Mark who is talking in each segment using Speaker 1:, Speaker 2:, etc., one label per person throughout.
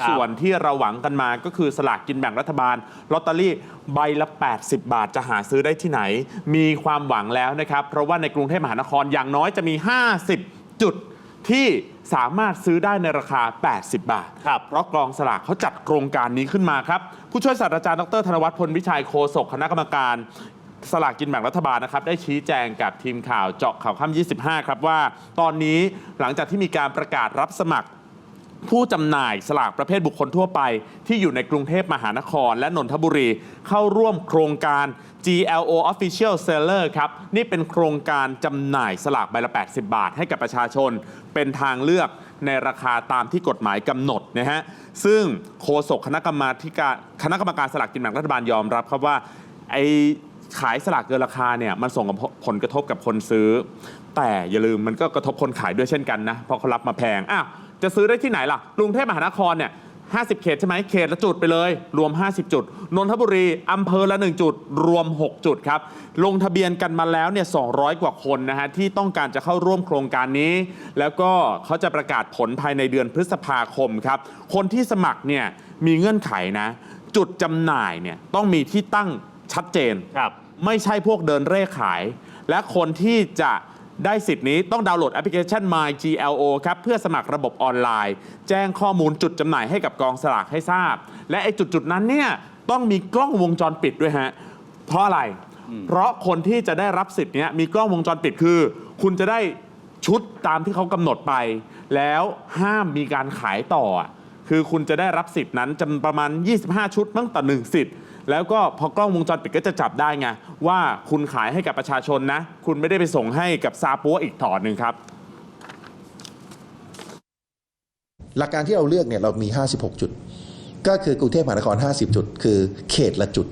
Speaker 1: ครับ
Speaker 2: ส่วนที่เราหวังกันมาก็คือสลากกินแบ่งรัฐบาลลอตเตอรี่ใบละ 80 บาทจะหาซื้อได้ที่ไหน มีความหวังแล้วนะครับ เพราะว่าในกรุงเทพมหานครอย่างน้อยจะมี 50 จุดที่สามารถซื้อได้ในราคา 80 บาท
Speaker 1: ครับ
Speaker 2: เพราะกองสลากเขาจัดโครงการนี้ขึ้นมาครับ ผู้ช่วยศาสตราจารย์ดรธนวัฒน์พลวิชัยโฆษกคณะกรรมการสลากกินแบ่งรัฐบาลนะครับ ได้ชี้แจงกับทีมข่าวเจาะข่าวค่ำ25 ครับว่า ตอนนี้หลังจากที่มีการประกาศรับสมัคร ผู้จำหน่ายสลากประเภทบุคคลทั่วไป ที่อยู่ในกรุงเทพมหานคร และนนทบุรี เข้าร่วมโครงการ GLO Official Seller ครับ นี่เป็นโครงการจำหน่ายสลากใบละ 80 บาท ให้กับประชาชน เป็นทางเลือกในราคาตามที่กฎหมายกำหนดนะฮะซึ่งโฆษกคณะกรรมาการคณะกรรมการสลากกินแบ่งรัฐบาลยอมรับครับว่าไอขายสลากเกินราคาเนี่ยมันส่งผลกระทบกับคนซื้อ แต่อย่าลืมมันก็กระทบคนขายด้วยเช่นกันนะเพราะเขารับมาแพงอ้าว จะซื้อได้ที่ไหนล่ะกรุงเทพมหานครเนี่ย50 เขตใช่ไหมเขตละจุดไปเลย รวม 50 จุด นนทบุรีอำเภอละ 1 จุด รวม 6 จุดครับ ลงทะเบียนกันมาแล้วเนี่ย 200 กว่าคนนะฮะ ที่ต้องการจะเข้าร่วมโครงการนี้ แล้วก็เขาจะประกาศผลภายในเดือนพฤษภาคมครับ คนที่สมัครเนี่ย มีเงื่อนไขนะ จุดจำหน่ายเนี่ย ต้องมีที่ตั้งชัดเจน
Speaker 1: ครับ
Speaker 2: ไม่ใช่พวกเดินเร่ขาย และคนที่จะ ได้สิทธิ์นี้ต้องดาวน์โหลดแอปพลิเคชัน My GLO ครับเพื่อสมัครระบบออนไลน์ แจ้งข้อมูลจุดจำหน่ายให้กับกองสลากให้ทราบ และไอ้จุดจุดๆนั้นเนี่ยต้องมีกล้องวงจรปิดด้วยฮะเพราะอะไร เพราะคนที่จะได้รับสิทธิ์เนี้ยมีกล้องวงจรปิดคือ คุณจะได้ชุดตามที่เขากำหนดไป แล้วห้ามมีการขายต่ออะคือคุณจะได้รับสิทธิ์นั้นจำประมาณ 25 ชุดตั้งต่อหนึ่งสิทธิ์ แล้วก็พอกล้องวงจรปิดก็จะจับได้ไงว่าคุณขายให้กับประชาชนนะ คุณไม่ได้ไปส่งให้กับซาปัวอีกถอดหนึ่งครับ
Speaker 3: หลักการที่เราเลือกเนี่ยเรามี 56 จุด ก็คือกรุงเทพมหานคร 50 จุด คือเขตละจุด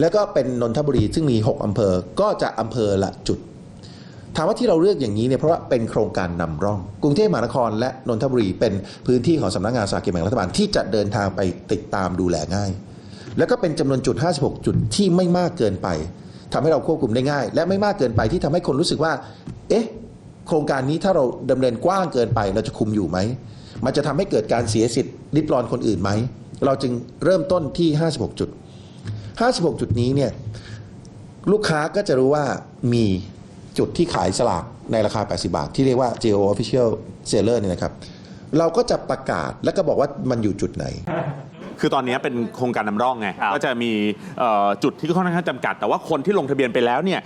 Speaker 3: แล้วก็เป็นนนทบุรีซึ่งมี 6 อำเภอ ก็จะอำเภอละจุดถามว่าที่เราเลือกอย่างนี้เนี่ยเพราะว่าเป็นโครงการนำร่อง กรุงเทพมหานครและนนทบุรีเป็นพื้นที่ของสำนักงานสลากกินแบ่งรัฐบาลที่จะเดินทางไปติดตามดูแลง่าย แล้วก็เป็นจำนวนจุด 56 จุดที่ไม่มากเกินไปทำให้เราควบคุมได้ง่าย และไม่มากเกินไปที่ทำให้คนรู้สึกว่า เอ๊ะ โครงการนี้ถ้าเราดำเนินกว้างเกินไป เราจะคุมอยู่ไหม มันจะทำให้เกิดการเสียสิทธิ์ริดรอนคนอื่นไหม เราจึงเริ่มต้นที่ 56 จุด 56 จุดนี้เนี่ยลูกค้าก็จะรู้ว่ามีจุดที่ขายสลากในราคา 80 บาท ที่เรียกว่า Geo Official Seller เนี่ยนะครับ เราก็จะประกาศแล้วก็บอกว่ามันอยู่จุดไหน
Speaker 2: คือตอนนี้เป็นโครงการนำร่องไง
Speaker 1: ครับ
Speaker 2: ก็จะมีเอ่อจุดที่ค่อนข้างจำกัด แต่ว่าคนที่ลงทะเบียนไปแล้วเนี่ย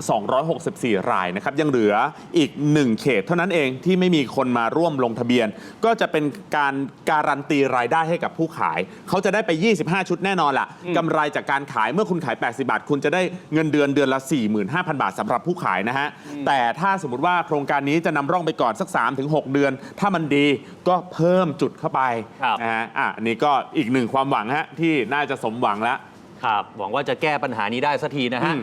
Speaker 2: 264 รายนะครับยังเหลืออีก 1 เขต เท่านั้นเองที่ไม่มีคนมาร่วมลงทะเบียน ก็จะเป็นการการันตีรายได้ให้กับผู้ขาย เขาจะได้ไป 25 ชุดแน่นอนล่ะกำไรจากการขายเมื่อคุณขาย 80 บาท คุณจะได้เงินเดือนเดือนละ 45,000 บาทสำหรับผู้ขายนะฮะ แต่ถ้าสมมติว่าโครงการนี้จะนำร่องไปก่อนสัก 3-6 เดือน ถ้ามันดีก็เพิ่มจุดเข้าไป
Speaker 1: ครับ
Speaker 2: นะฮะอะอันนี้ก็อีกหนึ่งความหวังฮะที่น่าจะสมหวังแล้ว
Speaker 1: ครับหวังว่าจะแก้ปัญหานี้ได้สักทีนะฮะ
Speaker 2: อืม